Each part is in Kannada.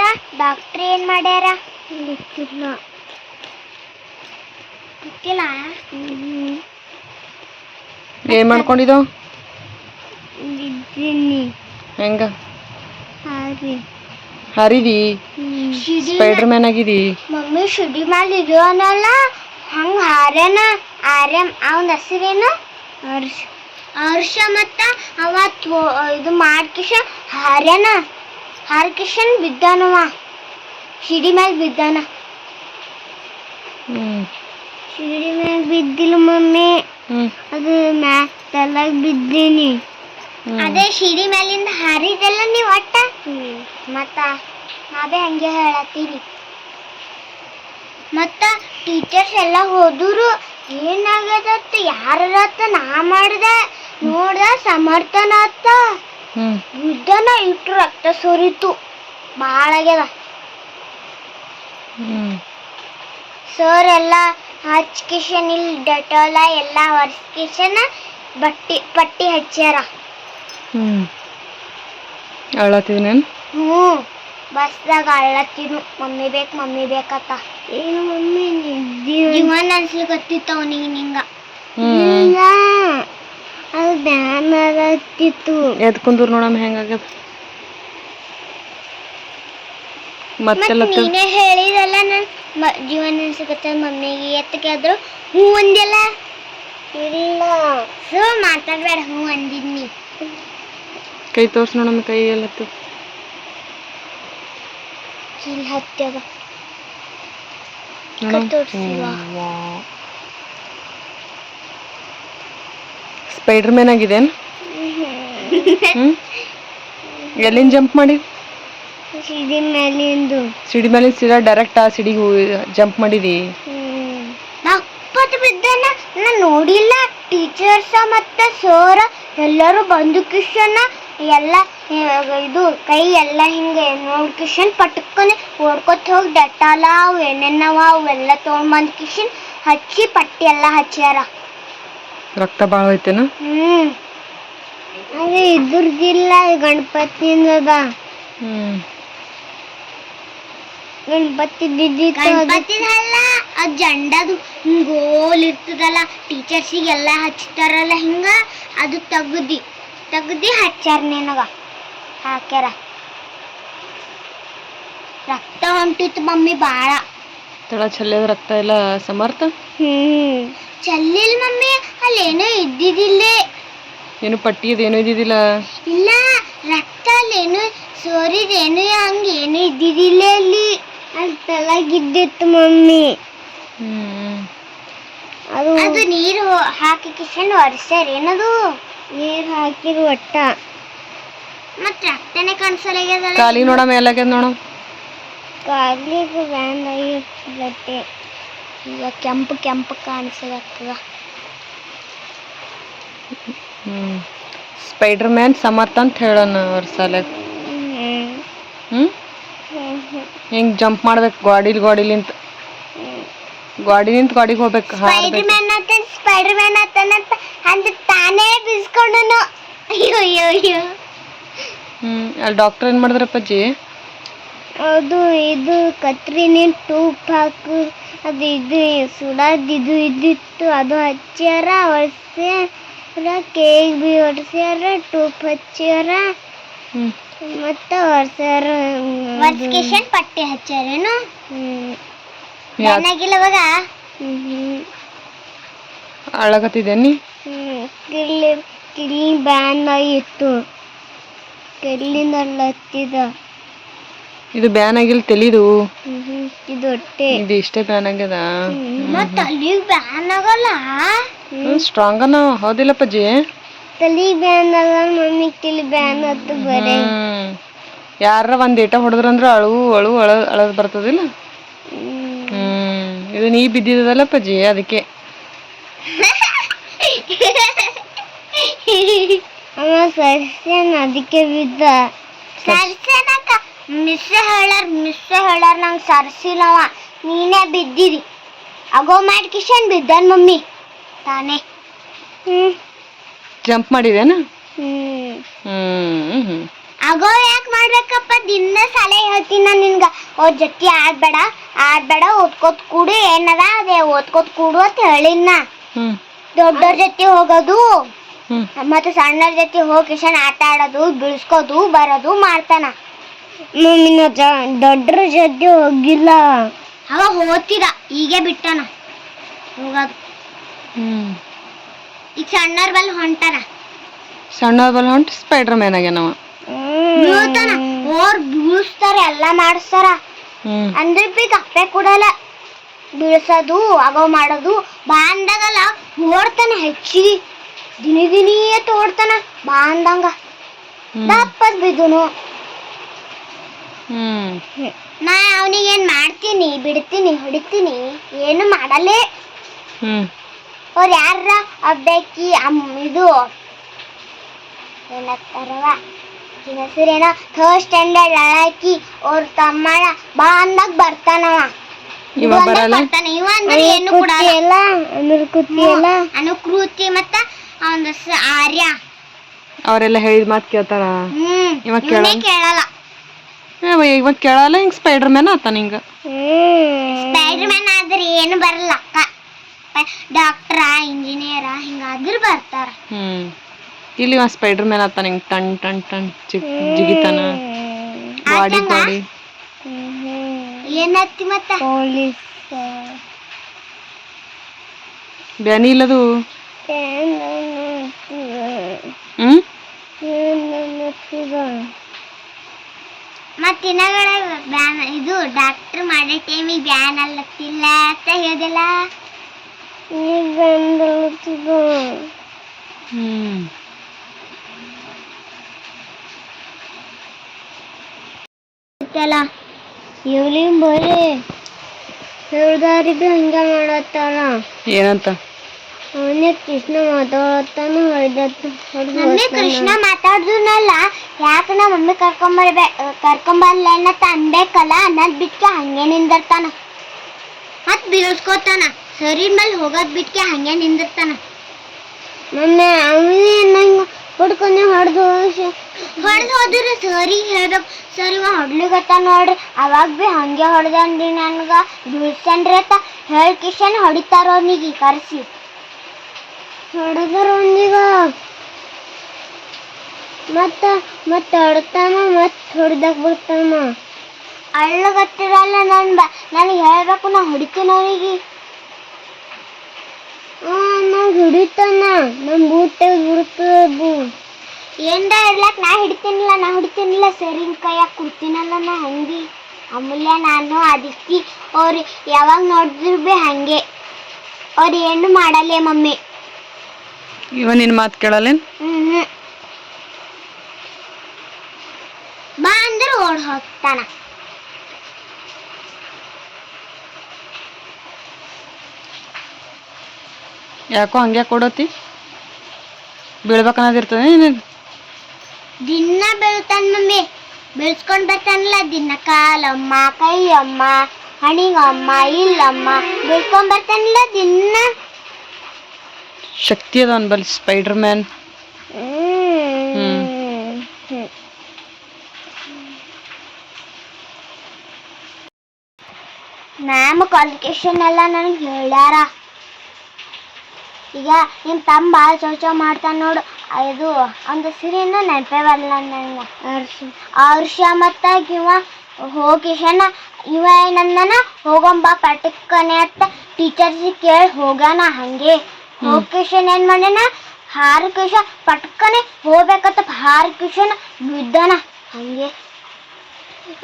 ಮತ್ತ ಡಾಕ್ಟ್ರ್ ಏನ್ ಮಾಡ್ಯಾರ? ಗೊತ್ತಿಲ್ಲ. ಗೊತ್ತಿಲ್ಲ? ಏನ್ ಮಾಡ್ಕೊಂಡಿದ್ದೋ? ಇದ್ದೀನಿ ಹೆಂಗ? ಹಾಗೆ ಹರಿದಿ? ಸ್ಪೈಡರ್ ಮ್ಯಾನ್ ಆಗಿದಿ? ಮಮ್ಮಿ ಶಿಡಿ ಮೇಲೆ ಅನ್ನಲ್ಲ. ಹಂಗ ಹಾರ್ಯಾನ. ಆರ್ಯಮ್ ಅವನ ಹೆಸರೇನು? ಹರ್ಷ. ಹರ್ಷ ಮತ್ತ ಅವ ಇದು ಮಾಡ್ಕಿಶ ಹಾರ್ಯಾನ. ಹಾರ್ಕಿಶನ್ ಬಿದ್ದಾನವ ಶಿಡಿ ಮೇಲೆ ಬಿದ್ದಾನ ಶಿಡಿ ಮೇಲೆ ಬಿದ್ದಿಲ್ಲ ಮಮ್ಮಿ. ಅದು ಮ್ಯಾ ತಲಾಗ ಬಿದ್ದೀನಿ ಅದೇ ಶಿಡಿ ಮೇಲಿಂದ ಹಾರಿದೆಲ್ಲ ನೀವು ಒಟ್ಟ ಮತ್ತ ನಾವೇ ಹಂಗೆ ಹೇಳತ್ತೀನಿ. ಮತ್ತ ಟೀಚರ್ಸ್ ಎಲ್ಲ ಹೋದ್ರು ಏನಾಗದತ್ತ? ಯಾರತ್ತ ನಾ ಮಾಡ್ದೆ? ನೋಡ್ದ ಸಮರ್ಥನ ಹ್ಮ್ ಬುದ್ಧನ ಇಟ್ಟು ರಕ್ತ ಸುರಿತು ಭಾಳ ಆಗ್ಯದ. ಹ್ಮ್. ಸರ್ ಎಲ್ಲ ಹಚ್ಕಿಶನ್ ಇಲ್ಲಿ ಡೆಟೋಲ ಎಲ್ಲ ಒರೆಸ್ಕಿಶನ್ ಬಟ್ಟಿ ಪಟ್ಟಿ ಹಚ್ಚ್ಯಾರ. ಹ್ಮ್. ಅಳತ್ತಿದ್ ಹ್ಞೂ ಬಸ್ದಾಗ ಅಳತ್ತಿದ್ನು. ಮಮ್ಮಿ ಬೇಕು ಮಮ್ಮಿ ಬೇಕತ್ತ ಏನು ಮಮ್ಮಿ ಜೀವನ ಅನ್ಸ್ಲಿಕತ್ತಿತ್ತು ಅವನಿಗೆ ನಿಂಗ. ಹ್ಮ್. ಅದು ಬ್ಯಾನ್ ಆಗತ್ತಿತ್ತು ಎದ್ ಕುಂದೂರ್ ನೋಡಮ್ಮ ಹೆಂಗಾಗ್ಯದ ಮತ್ತೆಲ್ಲ ಮತ್ ನೀನೇ ಹೇಳಿದಲ್ಲ ನನ್ ಮ- ಜೀವನ ಅನ್ಸಕತ್ತ ಮಮ್ಮಿಗೆ. ಎತ್ತ ಕೇಳಿದ್ರು ಹೂ ಅಂದಿಲ್ಲ ಇಲ್ಲ. ಸೊ ಮಾತಾಡ್ಬೇಡ ಹೂ ಅಂದಿದ್ನಿ. ಕೈ ತೋರ್ಸ್ ನೋಡಮ್ಮ ಕೈ ಎಲ್ಲ ಇಲ್ಲಿ ಹತ್ತದ ತೋರ್ಸಿಲ್ವ? ಸ್ಪೈಡರ್ ಮ್ಯಾನ್ ಆಗಿದೆ ಎಲ್ಲಿಂದ ಜಂಪ್ ಮಾಡಿ? ಸಿಡಿ ಮೇಲಿಂದು ಸಿಡಿ ಮೇಲೆ ಸೀದಾ ಡೈರೆಕ್ಟ್ ಆ ಸಿಡಿಗೆ ಜಂಪ್ ಮಾಡಿದಿ. ಬಿದ್ದಾನ ನಾ ನೋಡಿಲ್ಲ ಟೀಚರ್ಸ ಮತ್ತೆ ಸೋರ ಎಲ್ಲರೂ ಬಂದು ಕಿಶನ ಎಲ್ಲ ಇದು ಕೈ ಎಲ್ಲ ಹಿಂಗೆ ನೋಡಿ ಕಿಶನ್ ಪಟ್ಕೊಂಡೆ ಓಡ್ಕೊತ ಹೋಗಿ ಡೆಟಾಲ ಅವು ಏನೇನವ ಅವೆಲ್ಲ ತೊಗೊಂಬಂದು ಕಿಶನ್ ಹಚ್ಚಿ ಪಟ್ಟಿ ಎಲ್ಲ ಹಚ್ಚಾರ ರಕ್ತ ಭಾಳ ಐತೇನ? ಅದೇ ಇದ್ರದಿಲ್ಲ ಗಣಪತಿಯಿಂದ ಹ್ಮ್. ಗಣಪತಿ ಗಣಪತಿನಲ್ಲ ಆ ಜಂಡದು ಹಿಂಗ್ ಗೋಲ್ ಇರ್ತದಲ್ಲ ಟೀಚರ್ಸಿಗೆಲ್ಲ ಹಚ್ತಾರಲ್ಲ ಹಿಂಗ ಅದು ತೆಗ್ದಿ ತೆಗ್ದಿ ಹಚ್ಚಾರ ನಿನಗ. ಹಾಕ್ಯಾರ. ರಕ್ತ ಹೊಂಟಿತ್ತು ಮಮ್ಮಿ ಬಾಳ. ತಳ ಚೆಲ್ಲದ ರಕ್ತ ಎಲ್ಲ ಸಮರ್ಥ? ಹ್ಮ್. ಚೆಲ್ಲಿಲ್ ಮಮ್ಮಿ ಅಲ್ಲೇನೋ ಇದ್ದಿದ್ದಿಲ್ಲ. ಏನು ಪಟ್ಟಿ ಏನೋ ಇದ್ದಿದ್ದಿಲ್ಲ? ಇಲ್ಲ ರಕ್ತ ಅಲ್ಲೇನು ಸೋರಿದೇನು ಹಂಗೇನು ಇದ್ದಿದ್ದಿಲ್ಲ ಅಲ್ಲಿ. ಅಲ್ಲಿ ತಳಗಿದ್ದಿತ್ತು ಮಮ್ಮಿ. ಹ್ಮ್. ಅದು ಅದು ನೀರು ಹಾಕಿ ಕಿಶನ್ ಒರೆಸ್ಯಾರ ಏನದು? ನೀರು ಹಾಕಿರು ಒಟ್ಟ. ಮತ್ತೆ ರಕ್ತನೇ ಕಾಣಿಸಲಾಗ್ಯದಲ್ಲ ಕಾಲಿ ನೋಡ ಎಲ್ಲಾಗ್ಯದ ನೋಡಮ್ ಕಾಲಿಗೆ ವ್ಯಾನ್ ಆಗಿರ್ತದೆ ಈಗ ಕೆಂಪು ಕೆಂಪು ಹ್ಮ್. ಸ್ಪೈಡರ್ ಮ್ಯಾನ್ ಸಮರ್ಥ ಅಂತ ಹೇಳೋಣ ಅವ್ರ ಸಲ ಹ್ಮ್? ಹಿಂಗ್ ಜಂಪ್ ಮಾಡ್ಬೇಕು? ಗಾಡಿಲ್ ಗಾಡಿಲಿಂತ ಗಾಡಿಲಿಂತ ಗಾಡಿಗೆ ಹೋಗ್ಬೇಕು ಸ್ಪೈಡರ್ ಮ್ಯಾನ್ ಅಂತ ಸ್ಪೈಡರ್ ಮ್ಯಾನ್ ಅಂತ ಅಂತ ತಾನೇ ಬಿಸ್ಕೊಂಡನು. ಅಯ್ಯೋ ಅಯ್ಯೋ ಅಯ್ಯೋ. ಹ್ಮ್. ಅಲ್ಲಿ ಡಾಕ್ಟರ್ ಏನ್ ಮಾಡಿದ್ರಪ್ಪಾಜಿ? ಅದು ಇದು ಕತ್ರಿನಿ ಟೂಪ್ ಹಾಕು ಅದು ಇದು ಸುಡಾದ್ ಇದು ಇದ್ದಿತ್ತು ಅದು ಹಚ್ಚ್ಯಾರ ಒರ್ಸ್ಯಾರ ಕೇಕ್ ಬಿ ಒಡ್ಸ್ಯಾರ ಟೂಪ್ ಹಚ್ಚ್ಯಾರ ಮತ್ತೆ ಒಡ್ಸ್ಯಾರ ಒರ್ಸ್ಕೇಶನ್ ಪಟ್ಟಿ ಹಚ್ಚ್ಯಾರೇನು? ಚೆನ್ನಾಗಿಲ್ಲ ಅವಾಗ ಅಳಗತ್ತಿದ್ದೇನಿ ಕಿಲ್ಲಿ ಕಿಲ್ಲಿ ಬ್ಯಾನ್ ಆಗಿತ್ತು. ಕಿಳ್ಳಿನಲ್ಲಿ ಹತ್ತಿದ. ಇದು ಬ್ಯಾನ್ ಆಗಿಲ್ಲ ತೆಲಿದು. ಇದು ಹೊಟ್ಟೆ. ಇದು ಇಷ್ಟೇ ಬ್ಯಾನ್ ಆಗ್ಯದ. ಮತ್ತೆ ಅಲ್ಲಿಗೆ ಬ್ಯಾನ್ ಆಗಲ್ಲ? ಸ್ಟ್ರಾಂಗ್ ಅನ ಹೌದಿಲ್ಲಪ್ಪಜಿ ತಲಿ ಬ್ಯಾನ್ ಅಲ್ಲ ಮಮ್ಮಿ ಕಿಲಿ ಬ್ಯಾನ್ ಹತ್ತು ಬರೇ. ಯಾರ ಒಂದ್ ಏಟ ಹೊಡೆದ್ರಂದ್ರ ಅಳು ಅಳು ಅಳ ಅಳದ್ ಬರ್ತದಿಲ್ಲ? ಹ್ಮ್. ಇದು ನೀ ಬಿದ್ದಿದ್ದಲ್ಲಪ್ಪಾಜಿ ಅದಕ್ಕೆ. ಅಮ್ಮ ಸರ್ಸೇನ್ ಅದಕ್ಕೆ ಬಿದ್ದ. ಸರ್ಸೇನಕ್ಕ ಮಿಸ್ ಹೇಳಾರ ಮಿಸ್ ಹೇಳಾರ ನಂಗೆ ಸರ್ಸಿಲ್ಲವ ನೀನೇ ಬಿದ್ದಿರಿ. ಅಗೋ ಮಾಡಿ ಕಿಶನ್ ಬಿದ್ದನ್ ಮಮ್ಮಿ. ತಾನೇ. ಜಂಪ್ ಮಾಡಿದೇನ ಹ್ಮ್. ಆಗೋ ಯಾಕೆ ಮಾಡ್ಬೇಕಪ್ಪ? ದಿನ ಸಲ ಹೇಳ್ತೀನಿ ನಾನು ನಿನ್ಗ. ಓ ಜೊತೆ ಆಡ್ಬೇಡ ಆಡ್ಬೇಡ ಓದ್ಕೋತ್ ಕೂಡು. ಏನದ ಅದೇ ಓದ್ಕೋತ್ ಕೂಡು ಅಂತ ಹೇಳಿನ ದೊಡ್ಡವ್ರ ಜೊತೆ ಹೋಗೋದು ಮತ್ತೆ ಸಣ್ಣವ್ರ ಜೊತೆ ಹೋಗಿ ಕಿಶನ್ ಆಟ ಆಡೋದು ಬಿಡಿಸ್ಕೋದು ಬರೋದು ಮಾಡ್ತಾನ. ಮಮ್ಮಿನ ದೊಡ್ಡರ ಜೊತೆ ಹೋಗಿಲ್ಲ. ಅವ ಹೋಗ್ತೀರ? ಹೀಗೆ ಬಿಟ್ಟನ. ಹೋಗೋದು. ಹ್ಮ್. ಈಗ ಸಣ್ಣವ್ರ ಬಲ್ಲಿ ಹೊಂಟಾನ? ಸಣ್ಣವ್ರ ಬಲ್ ಹೊಂಟ ಸ್ಪೈಡರ್ ಮ್ಯಾನ್ ಆಗ್ಯಾನವ ಬೀಳ್ತಾನ? ಓರ್ ಬೀಳಿಸ್ತಾರ ಎಲ್ಲ ಮಾಡಿಸ್ತಾರ. ಹ್ಮ್. ಅಂದ್ರೆ ಬಿ ಕಪ್ಪೆ ಕೊಡಲ್ಲ. ಬೀಳ್ಸೋದು ಆಗೋ ಮಾಡೋದು ಬಾ ಅಂದಾಗಲ್ಲ ಓಡ್ತಾನ ಹೆಚ್ಚಿಗೆ. ದಿನಿ ದಿನಿಯೇ ತೋಡ್ತಾನ ಬಾ ಅಂದಂಗ ಹ್ಮ್. ದಪ್ಪದ್ ಬಿದ್ದುನು. ನಾ ಅವನಿಗೆ ಏನ್ ಮಾಡ್ತೀನಿ ಬಿಡ್ತೀನಿ ಹೊಡಿತೀನಿ ಏನು ಮಾಡಲೇ ಹ್ಮ್. ಅವ್ರು ಯಾರ ಅಬ್ಬಕ್ಕಿ ಅಮ್ಮ ಇದು ಏನತ್ತಾರವ ಹೆಸರೇನೋ ಥರ್ಡ್ ಸ್ಟ್ಯಾಂಡರ್ಡ್ ಅಳಾಕಿ ಅವ್ರ ತಮ್ಮಳ ಬಾ ಅಂದಾಗ ಬರ್ತಾನವ. ಇವ ಬರಲ್ಲ? ಬರ್ತಾನೆ. ಇವ ಅಂದ್ರೆ ಏನು ಕೊಡಲ್ಲ. ಅನುಕೃತಿ ಮತ್ತ ಅವನ ಆರ್ಯ. ಅವರೆಲ್ಲ ಹೇಳಿದ ಮಾತು ಕೇಳ್ತಾರ? ಹ್ಮ್ ಇವ ಕೇಳಲ್ಲ? ಇವಾಗ ಕೇಳಲ್ಲ ಹಿಂಗ್ ಸ್ಪೈಡರ್ ಮ್ಯಾನ್ ಆತ ಹಿಂಗ ಸ್ಪೈಡರ್ ಮ್ಯಾನ್ ಆದ್ರೆ ಏನು ಬರಲ್ಲ ಡಾಕ್ಟ್ರ ಇಂಜಿನಿಯರ ಹಿಂಗಾದ್ರೆ ಬರ್ತಾರ. ಹ್ಮ್. ಇಲ್ಲಿ ಇವ ಸ್ಪೈಡರ್ ಮ್ಯಾನ್ ಆತ ಹಿಂಗ್ ಟನ್ ಟನ್ ಟನ್ ಚಿಕ್ ಜಿಗಿತಾನ. ಬಾಡಿ? ಬಾಡಿ ಏನತ್ತಿ ಮತ್ತ? ಪೊಲೀಸ್ ಬ್ಯಾನಿ ಇಲ್ಲದು? ಹ್ಮ್? ಮತ್ತ ದಿನಗಳ ಬ್ಯಾನ್ ಇದು ಡಾಕ್ಟರ್ ಮಾಡೋ ಟೈಮಿಗೆ ಬ್ಯಾನ್ ಅಲ್ಲತ್ತಿಲ್ಲ ಅಂತ ಹೇಳ್ದಿಲ್ಲ? ಹ್ಮ್. ಗೊತ್ತಲ್ಲ? ಇವ್ಲಿನ್ ಬರೀ ಹೇಳ್ದಾರಿಗೂ ಹಂಗ ಮಾಡತ್ತಾಳ. ಏನಂತ? ಅವನೇ ಕೃಷ್ಣ ಹೊಡೆದತ್ತ ಮಮ್ಮಿ ಕೃಷ್ಣ ಮಾತಾಡಿದ್ನಲ್ಲ ಯಾಕೆ ನಮ್ಮ ಮಮ್ಮಿ ಕರ್ಕೊಂಬರ್ಬೇ ಕರ್ಕೊಂಬರ್ಲ ಅನ್ನತ್ತ ಅನ್ಬೇಕಲ್ಲ ಅನ್ನದ್ ಬಿಟ್ಕೆ ಹಂಗೆ ನಿಂದಿರ್ತಾನ. ಮತ್ ಬೀಳ್ಸ್ಕೊತಾನ ಸರಿ ಮೇಲೆ ಹೋಗೋದ್ ಬಿಟ್ಕೆ ಹಂಗೆ ನಿಂದಿರ್ತಾನ. ಮಮ್ಮಿ ಅವನೇ ನಂಗೆ ಹುಡ್ಕೊಂಡೆ ಹೊಡೆದು ಹೊಡೆದು ಹೋದ್ರೆ ಸರಿ ಹೇಳ್ಬೇಕು. ಸರಿ ಇವ ಹೊಡ್ಲಿಗತ್ತ ನೋಡ್ರಿ. ಅವಾಗ ಬಿ ಹಂಗೆ ಹೊಡೆದನ್ರಿ ನನ್ಗ. ಬೀಳ್ಸನ್ರಿ ಅಂತ ಹೇಳ್ ಕಿಶನ್ ಹೊಡಿತಾರ ಅವನಿಗೆ ಕರ್ಸಿ. ಹೊಡೆದ್ರ ಅವನಿಗ ಮತ್ತ ಮತ್ತ ಹೊಡ್ತಾನ ಮತ್ ಹೊಡ್ದಕ್ ಬಿಡ್ತಾನ? ಅಳ್ಳಗತ್ತಿರಲ್ಲ ನನ್ ಬ, ನನಗೆ ಹೇಳ್ಬೇಕು, ನಾ ಹೊಡಿತೀನಿ ಅವನಿಗೆ? ನಂಗೆ ಹಿಡಿತಾನ. ನಮ್ಮ ಬೂಟ್ ಬಿಡ್ತದು ಏನ್ರ ನಾ ಹಿಡಿತೀನಿಲ್ಲ ನಾ ಹಿಡಿತೀನಿಲ್ಲ. ಸರಿ ಕೈಯಾಗ ಕುಡ್ತೀನಲ್ಲ ನಾ ಹಂಗಿ. ಅಮೂಲ್ಯ, ನಾನು ಅದಕ್ಕೆ ಅವ್ರು ಯಾವಾಗ ನೋಡಿದ್ರು ಭೀ ಹಂಗೆ. ಅವ್ರು ಏನು ಮಾಡಲ್ಲ ಮಮ್ಮಿ? ಇವ ನಿನ್ ಮಾತು ಕೇಳಲ್ಲೇನ್ ಬಾ ಅಂದ್ರೆ ಓಡ್ ಹೋಗ್ತಾನ. ಯಾಕೋ ಹಂಗೆ ಕೊಡತಿ? ಬೀಳ್ಬೇಕನ್ನೋದಿರ್ತದೆ ನಿನಗೆ? ದಿನ ಬೀಳ್ತಾನ ಮಮ್ಮಿ. ಬೆಳ್ಸ್ಕೊಂಡ್ ಬರ್ತಾನಲ್ಲ ದಿನ ಕಾಲಮ್ಮ ಕೈಯಮ್ಮ ಹಣಿಗಮ್ಮ ಇಲ್ಲಮ್ಮ. ಬೆಳ್ಕೊಂಡ್ ಬರ್ತಾನಲ್ಲ ದಿನ. ಶಕ್ತಿ ಅದ ಅನ್ಬಲ್ ಸ್ಪೈಡರ್ ಮ್ಯಾನ್ ಮ್ಯಾಮ್ ಕ್ವಾಲಿಫಿಕೇಶನ್ ಎಲ್ಲ ನನಗೆ ಹೇಳ್ಯಾರ. ಈಗ ನಿಮ್ಮ ತಮ್ಮ ಭಾಳ ಚೌಚ ಮಾಡ್ತಾನ ನೋಡು. ಇದು ಒಂದು ಸಿರಿನ ನೆನಪೇ ಬರಲ್ಲ ನನಗೆ ಮತ್ತ ಮತ್ತು ಇವ ಹೋಗಿಶನ ಇವ ಏನಂದನ? ಹೋಗಂಬ ಪಟಕ್ಕನೆ ಅಂತ ಟೀಚರ್ಸಿಗೆ ಕೇಳಿ ಹೋಗಣ ಹಂಗೆ. ಹೋಗಿಶನ್ ಏನ್ ಮಾಡ್ಯಾನ? ಹಾರ ಕಿಶ ಪಟ್ಕನೆ ಹೋಗ್ಬೇಕತ್ತ ಹಾರ ಕಿಶನ್ ಬಿದ್ದಾನ. ಹಂಗೆ.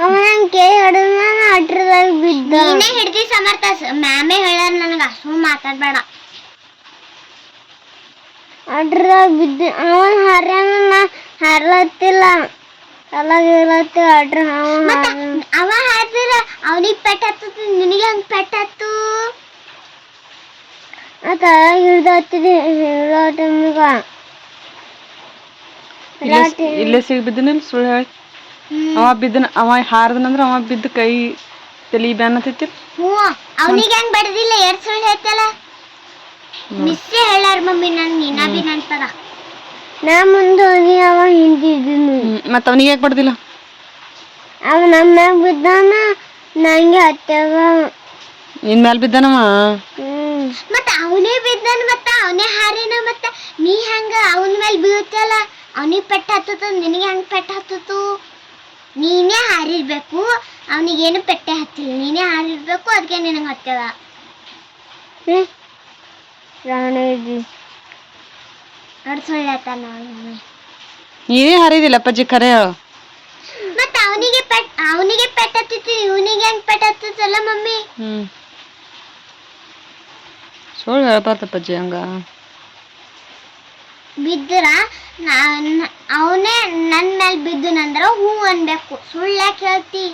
ಅವನ ಕೇ ಹಿಡಿದ ಅಟ್ರದಾಗ ಬಿದ್ದ. ನೀನೇ ಹಿಡ್ದಿ ಸಮರ್ಥ. ಮ್ಯಾಮೇ ಹೇಳ್ಯಾರ ನನಗ ಸುಮ್ ಮಾತಾಡ್ಬೇಡ. ಅಡ್ರದಾಗ ಬಿದ್ದ. ಅವನ್ ಹಾರ್ಯಾನ ಹಾರ್ಲತ್ತಿಲ್ಲ. ಅಲ್ಲಾಗಿರತ್ತೆ ಅಡ್ರ ಅವ ಹಾರಿದ್ರ ಅವನಿಗೆ ಪೆಟ್ ಹತ್ತದ ನಿನಗೆ ಹಂಗ್ ಪೆಟ್ ಹತ್ತು? ತಳಗ ಹಿಡ್ದತ್ತಿದೆ ಹೇಳೋ ಟೈಮಿಗ ಇಲ್ಲೇ ಇಲ್ಲೇ ಸಿಗ್ ಬಿದ್ದನಿಲ್ಲ ಸುಳ್ಳು ಹೇಳಿ. ಅವ ಬಿದ್ದನ ಅವ ಹಾರದನಂದ್ರ ಅವ ಬಿದ್ದ ಕೈ ತಲಿ ಬ್ಯಾನ್ ಹತ್ತೈತಿ. ಹ್ಞೂ ಅವನಿಗೆ ಹೆಂಗ್ ಬಡ್ದಿಲ್ಲ ಎರಡ್ ಸುಳ್ಳು ಹೇಳ್ತಲ್ಲ. ಮಿಸ್ಸೇ ಹೇಳಾರ ಮಮ್ಮಿ ನನ್ ನೀನ ಬಿ ನೆನ್ಪದ ನಾ ಮುಂದೆ ಹೋಗಿ ಅವ ಹಿಂದಿದ್ದೀನಿ ಮತ್ತ ಅವನಿಗೆ ಯಾಕೆ ಬಡ್ದಿಲ್ಲ? ಅವ ನಮ್ಮ ಮ್ಯಾಗ ಬಿದ್ದಾನ ನಂಗೆ ಹತ್ತವ ನಿನ್ ಮ್ಯಾಲ ಬಿದ್ದಾನವ? ಮತ್ತ ಅವನೇ ಬಿದ್ದಾನ ಮತ್ತ ಅವನೇ ಹಾರಿನ ಮತ್ತ ನೀ ಹೆಂಗ ಅವನ ಮೇಲೆ ಬೀಳ್ತಲ್ಲ ಅವನಿಗೆ ಪೆಟ್ಟ ಹತ್ತತ ನಿನಗೆ ಹೆಂಗ್ ಪೆಟ್ಟ ಹತ್ತತು ನೀನೇ ಹಾರಿರ್ಬೇಕು ಅವನಿಗೇನು ಪೆಟ್ಟೆ ಹತ್ತಿಲ್ಲ. ನೀನೇ ಹಾರಿರ್ಬೇಕು ಅದಕ್ಕೆ ನಿನಗೆ ಹತ್ತದ ನೋಡಿ ನೀವೇ ಹರಿದಿಲ್ಲ ಅಪ್ಪಾಜಿ ಖರೆ ಹೇಳು ಮತ್ತ ಅವನಿಗೆ ಪೆಟ್ ಅವನಿಗೆ ಪೆಟ್ಟ ಹತ್ತಿತ್ತು ಇವನಿಗೆ ಹೆಂಗ್ ಪೆಟ್ಟ ಹತ್ತಲ್ಲ ಮಮ್ಮಿ? ಹ್ಮ್. ಸುಳ್ಳು ಹೇಳ್ಬಾರ್ದಪ್ಪ ಹಂಗ. ಬಿದ್ದರ? ಅವನೇ ನನ್ನ ಮೇಲೆ ಬಿದ್ದನಂದ್ರ ಹೂ ಅನ್ಬೇಕು. ಸುಳ್ಳು ಯಾಕೆ ಹೇಳ್ತಿ?